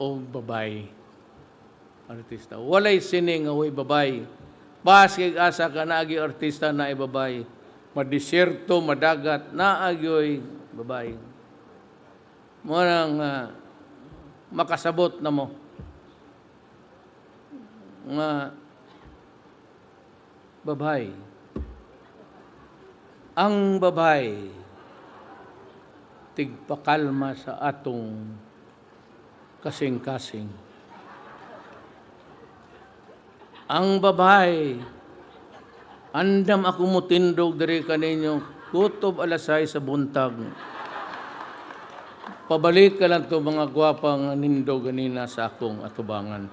o babay. Artista. Walay sining nga way babay. Baskig asa ka naagi artista na ibabay. Madisyerto, madagat, naagyoy babay. Mo nang ah, makasabot na mo. Nga babay. Ang babay tigpakalma sa atong kasing-kasing. Ang babay, andam ako mutindog diri kaninyo, kutob alasay sa buntag. Pabalik ka lang to mga gwapang nindog ganina sa akong atubangan.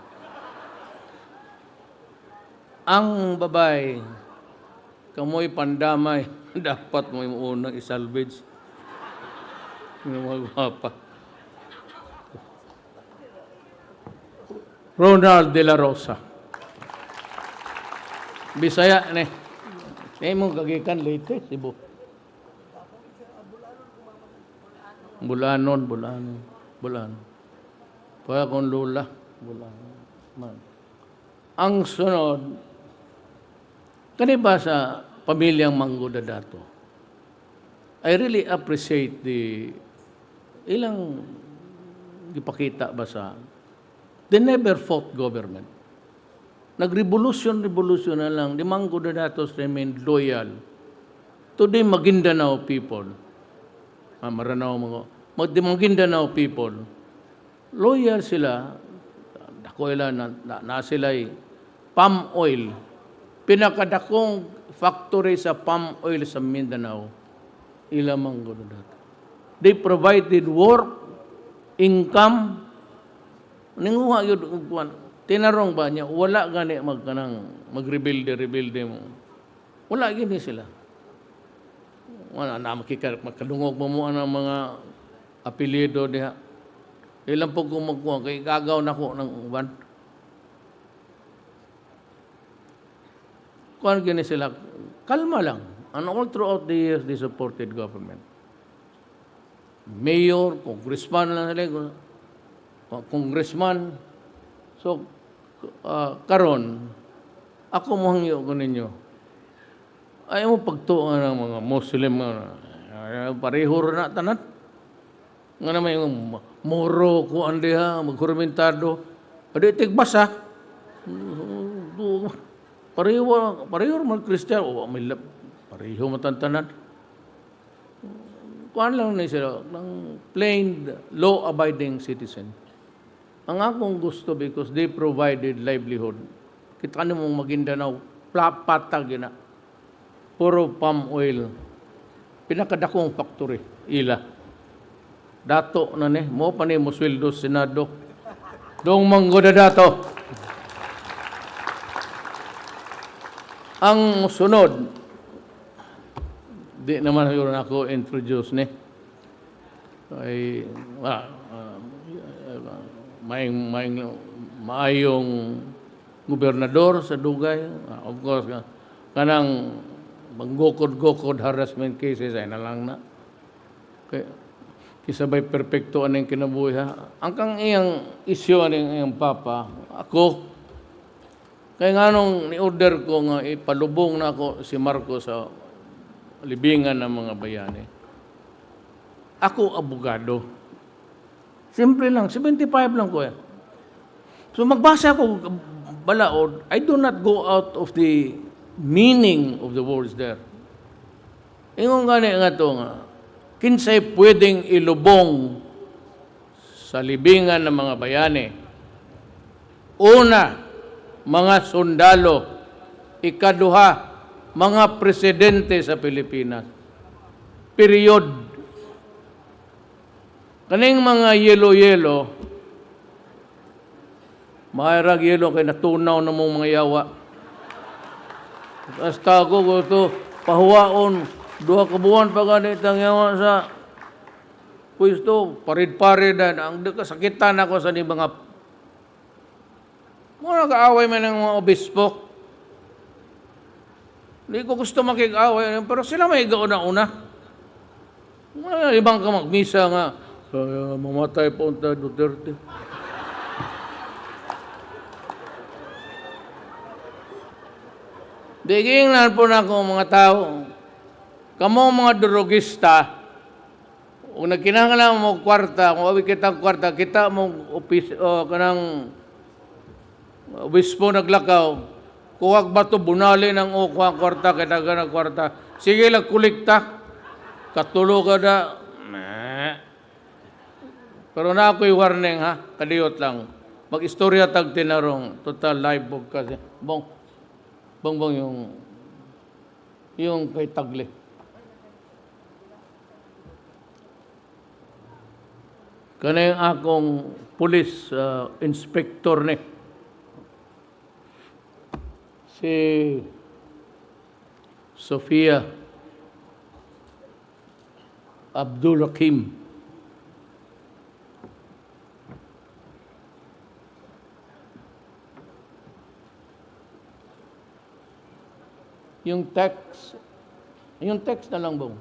Ang babay, kamoy pandamay, dapat mo yung unang isalvage. Yung mga gwapa. Ronald De La Rosa. Bisaya ni. Ni mo kagikan late Cebu. Bulanon, Bulanon, Bulanon. Paya kong lula, Bulanon. Man. Ang sunod, kani ba sa pamilyang Manggoda dato? I really appreciate the ilang gipakita ba sa they never fought government. Nag-revolution, revolution na lang. Mango Datos remained loyal to the Maguindanao people. Ah, Maranao mga, mag the Maguindanao people. Loyal sila. Dako ila na, na, na sila'y palm oil. Pinakadakong factory sa palm oil sa Mindanao. Ila Mango Datos. They provided work, income, Ninguha yun, kuan. tinarong ba niya, wala gani magkanang magrebuilde, rebuilde mo. Wala gini sila. Wala na makikar, magkadungog mo mo ang mga apelido diha. Ilan po kung magkuha, kay gagaw na ko ng uban. Kuan gini sila, kalma lang. And all throughout the years, they supported government. Mayor, congressman lang sila, congressman. So, uh, karon, ako mo hangyo ko ninyo. Ayaw mo pagtuon ng mga Muslim, uh, pareho na tanan. Nga naman yung moro ko andi ha, magkurmentado. Adi tigbasa. Pareho, pareho man Kristiyan. O, lab, pareho matantanan. Kuan lang ni sila, plain law-abiding citizen. Ang akong gusto because they provided livelihood. Kita ni mong Maguindanao, plapatag na. Puro palm oil. Pinakadakong factory, ila. Dato na ni, mo pa ni mo sweldo Senado. Dong manggoda dato. Ang sunod, di naman yun ako introduce ni. Ay, ah, may may maayong gobernador sa Dugay. Of course, ka- kanang manggukod-gukod harassment cases ay na lang na. Kay, kisabay perpekto aning kinabuhi ha. Ang kang iyang isyo aning iyang papa, ako, kaya nga nung ni-order ko nga ipalubong na ako si Marco sa libingan ng mga bayani. Ako abogado. Simple lang, 75 lang ko eh. So magbasa ako balaod, I do not go out of the meaning of the words there. Ingon gani nga to nga, kinsay pwedeng ilubong sa libingan ng mga bayani. Una, mga sundalo. Ikaduha, mga presidente sa Pilipinas. Period. Kaning mga yelo-yelo, mairag yelo kay natunaw na mong mga yawa. Basta ako ko ito, pahuwaon, duha ka buwan pa ganit ang yawa sa pwesto, parid-paridan, ang di- kasakitan ako sa ni mga mga nag-aaway man ng mga obispo. Hindi ko gusto makig-away, pero sila may gauna-una. Mga ibang ka magmisa nga, kaya mamatay po ang Duterte. Digingan po na ako mga tao. Kamo mga drogista, kung nagkinangala mo kwarta, kung awi kita kwarta, kita mo opis, o oh, kanang obispo naglakaw, kuwag ba to bunali ng ukwa kwarta, kita ka kwarta. Sige lang kulikta, katulo ka na, pero na ako'y warning ha, kadiyot lang. Mag-istorya tag tinarong, total live book kasi. Bong, bong bong yung, yung kay Tagle. Kana yung akong police uh, inspector ni. Si Sofia Abdul Hakim. Yung text, yung text na lang bong.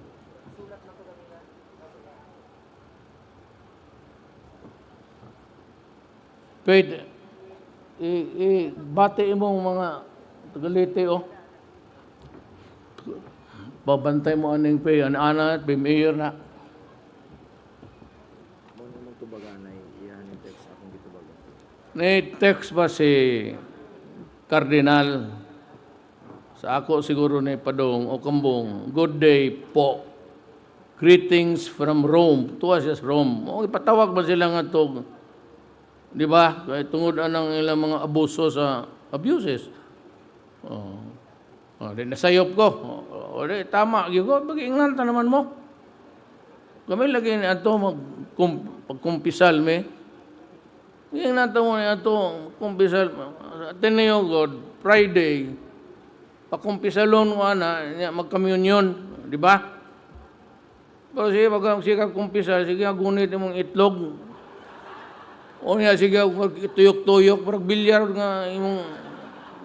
Pwede, i, i, bati mo mga tagalite, oh. Babantay mo aning pay, ana at mayor na. Mo nimo tubaga na iyan yung text akong gitubaga. Ni text ba si Cardinal sa ako siguro ni Padong o Kambong, good day po. Greetings from Rome. Tuwa siya sa Rome. O, ipatawag ba sila nga to? Di ba? Kaya tungod anang ilang mga abuso sa abuses. Oh. Oh, nasayop ko. O, di, tama. Gigo, mag-ingnan ta naman mo. Kami lagi ni ato mag pagkumpisal me. Yung nato mo na ito, kumpisal, Ateneo God, Friday, pakumpisalon ko na, niya, magkamyunyon, di ba? Pero sige, pag sige kumpisal, sige, gunit mong itlog. O niya, sige, tuyok-tuyok, parang bilyar nga, imong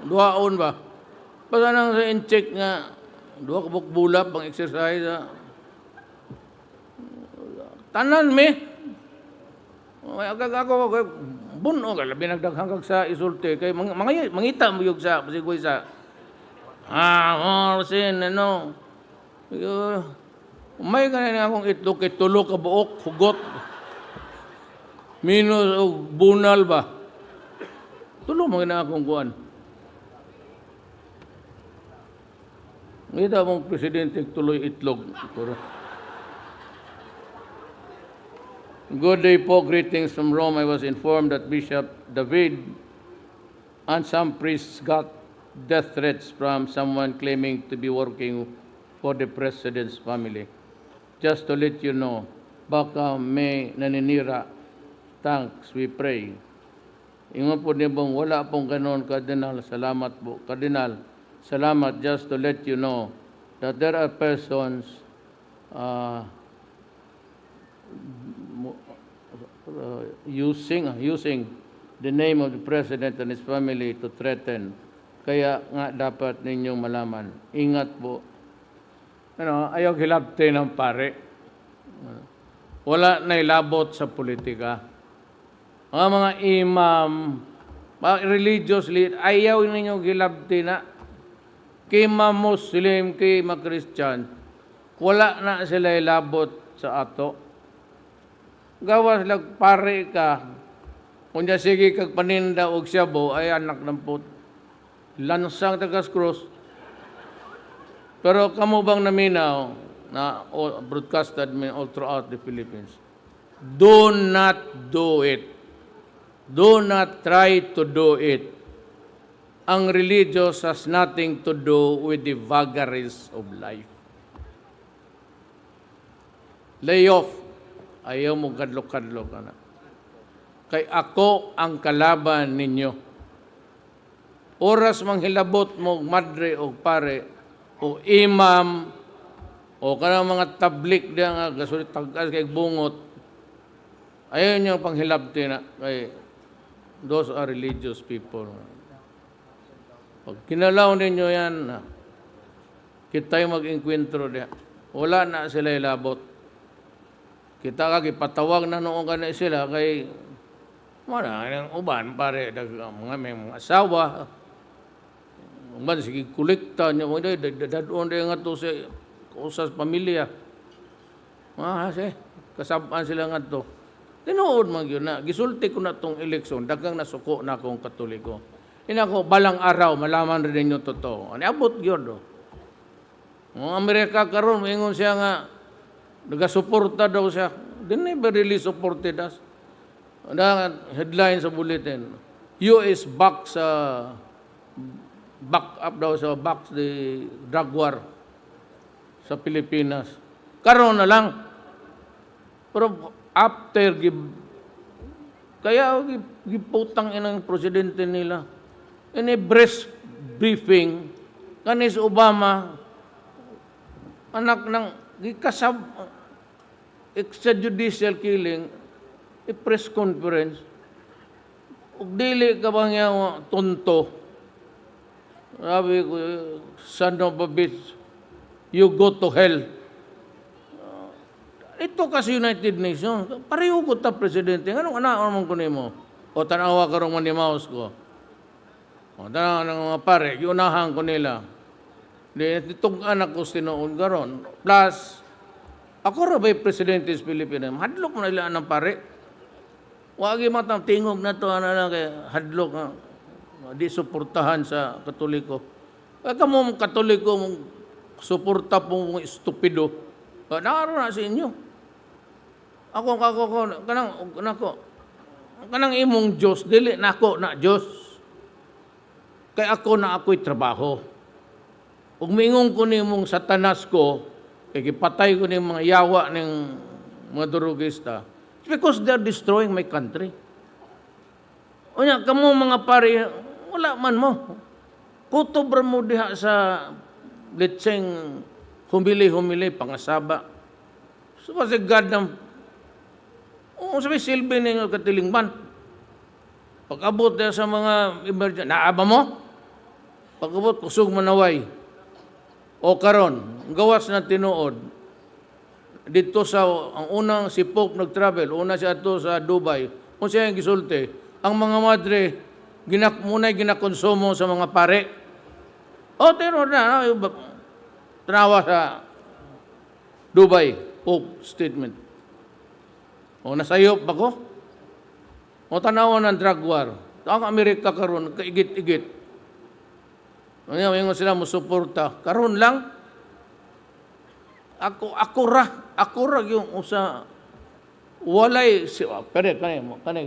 duhaon ba? Basta nang sa in-check nga, duha ka bulap, pang exercise, ah. tanan me, ay agag kay buno ka labi nagdaghang kag sa isulti kay mangita mo yug sa sigoy sa ah oh sin ano Yo, may ganun akong itlog kay tulo ka buok hugot minus og bunal ba tulo mo na akong kuan Ngita mong presidente tuloy itlog. Good day po, greetings from Rome. I was informed that Bishop David and some priests got death threats from someone claiming to be working for the president's family. Just to let you know, baka may naninira. Thanks, we pray. Ingon po niya pong wala pong ganon, Kardinal. Salamat po, Kardinal. Salamat just to let you know that there are persons uh, uh, using using the name of the president and his family to threaten. Kaya nga dapat ninyong malaman. Ingat po. Ano, ayaw hilabte ng pare. Wala na ilabot sa politika. Mga mga imam, mga religious lead, ayaw ninyo gilabti na kay Muslim, kay mga Christian, wala na sila ilabot sa ato gawas lag pare ka kunya sige kag paninda og siyabo ay anak ng put lansang tagas cross. Pero kamo bang naminaw na broadcasted me all throughout the Philippines? Do not do it. Do not try to do it. Ang religious has nothing to do with the vagaries of life. Lay off. Ayaw mo kadlo-kadlo ka na. Kay ako ang kalaban ninyo. Oras manghilabot mo madre o pare o imam o kanang mga tablik diya nga gasulit tagas kay bungot ayaw nyo panghilabti na kay those are religious people. Pag kinalaw ninyo yan, kita yung mag-inkwentro diya. Wala na sila ilabot. Kita ka gipatawag na noon ka na sila kay wala nang uban pare dag mga may mga asawa man sige kolekta niya mo day dadon day nga to sa usas pamilya. Ah, kasi kasabaan sila nga to. Tinuod man yun na gisulti ko na tong eleksyon dagang nasuko na akong katoliko. Ina ko balang araw malaman rin ninyo totoo. Ani abot gyud do. Ang Amerika karon moingon siya nga nagasuporta daw siya. They never really supported us. Na headline sa bulletin. US back sa back up daw sa back the drug war sa Pilipinas. Karon na lang. Pero after give kaya gi- giputang inang presidente nila in a press briefing kanis Obama anak ng gikasab extrajudicial killing a press conference ug dili ka ba nga tonto sabi ko son of a bitch you go to hell ito kasi United Nations pareho ko ta presidente anong ana naman ko nimo o tanawa ka rong manimaos ko o tanawa ng mga pare yunahan ko nila Di, itong anak ko sinuon garon. Plus, ako ra ba'y presidente sa Pilipinas? Hadlok mo na ilaan ng pare. Wagi matang tingog na to, ano lang kay hadlok nga. Di suportahan sa katoliko. Kaya ka mo katoliko mong suporta po mong estupido. Nakaro na sa inyo. Ako, ako, ako, kanang, kanako, kanang imong Diyos, dili na ako na Diyos. Kaya ako na ako'y trabaho. Ug mingon ko ni mong satanas ko, kay gipatay ko ni mga yawa ng mga durugista. Because they're destroying my country. Unya, kamo mga pare, wala man mo. Kutob mo diha sa litseng humili-humili, pangasaba. So, kasi God ng... Oo, sabi, silbi ninyo katilingban. Pag-abot na sa mga emergency, naaba mo? Pag-abot, kusog manaway. O karon, gawas na tinuod. Dito sa ang unang si Pope nag-travel, una siya to sa Dubai. Kung siya yung gisulti, ang mga madre ginak muna ginakonsumo sa mga pare. O tiro na, no, tanawa sa Dubai, Pope statement. O nasayop ba ko? O tanawa ng drug war. Ang Amerika karon kaigit-igit. Ano yung sila mo suporta. Karon lang, ako, ako ra, ako ra yung usa, walay, si, ah, pero kanay kanay,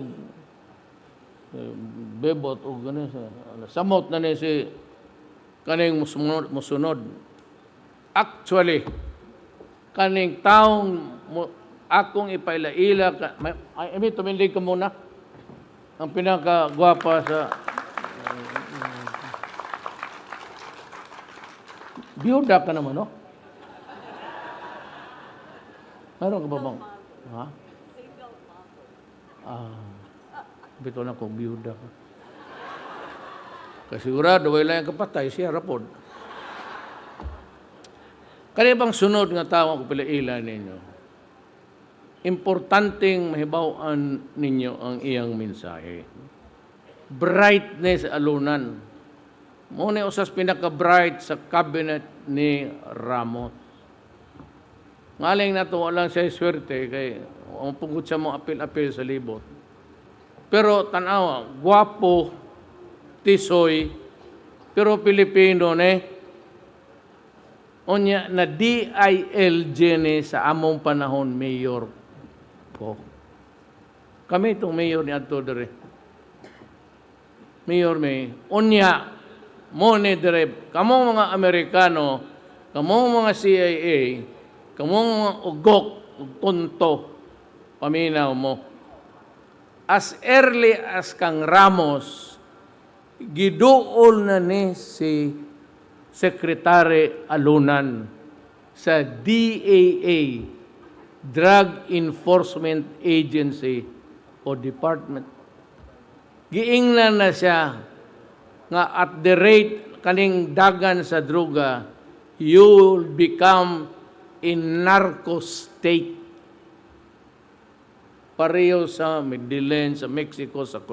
bebot o gano'n sa, ano, samot na ni si, kaning musunod, musunod. Actually, kaning taong mo, akong ipailaila, ka, may, ay, imi, tumindig ka muna. Ang pinakagwapa sa, Biyuda ka naman, no? Meron ka ba bang? Ha? Ah, bito na kung biyuda ka. Kasigurado, wala yung kapatay, siya rapod. Kaya bang sunod nga tao ko pila ila ninyo? Importanteng mahibawaan ninyo ang iyang mensahe. Brightness alunan. Mo ni usas pinaka-bright sa cabinet ni Ramos. Ngaling na to, walang siya swerte kay ang pungkot siya mo apil-apil sa libot. Pero tanawa, gwapo, tisoy, pero Pilipino ne, onya na DILG ni sa among panahon mayor ko. Kami itong mayor ni Adto Dere. Mayor may, onya, mo ni Dere, kamo mga Amerikano, kamo mga CIA, kamo mga ugok, ug tonto, paminaw mo. As early as kang Ramos, giduol na ni si Secretary Alunan sa DAA, Drug Enforcement Agency o Department. Giingnan na siya nga at the rate kaning dagan sa droga, you will become in narco state. Pareho sa Medellin, sa Mexico, sa Colombia.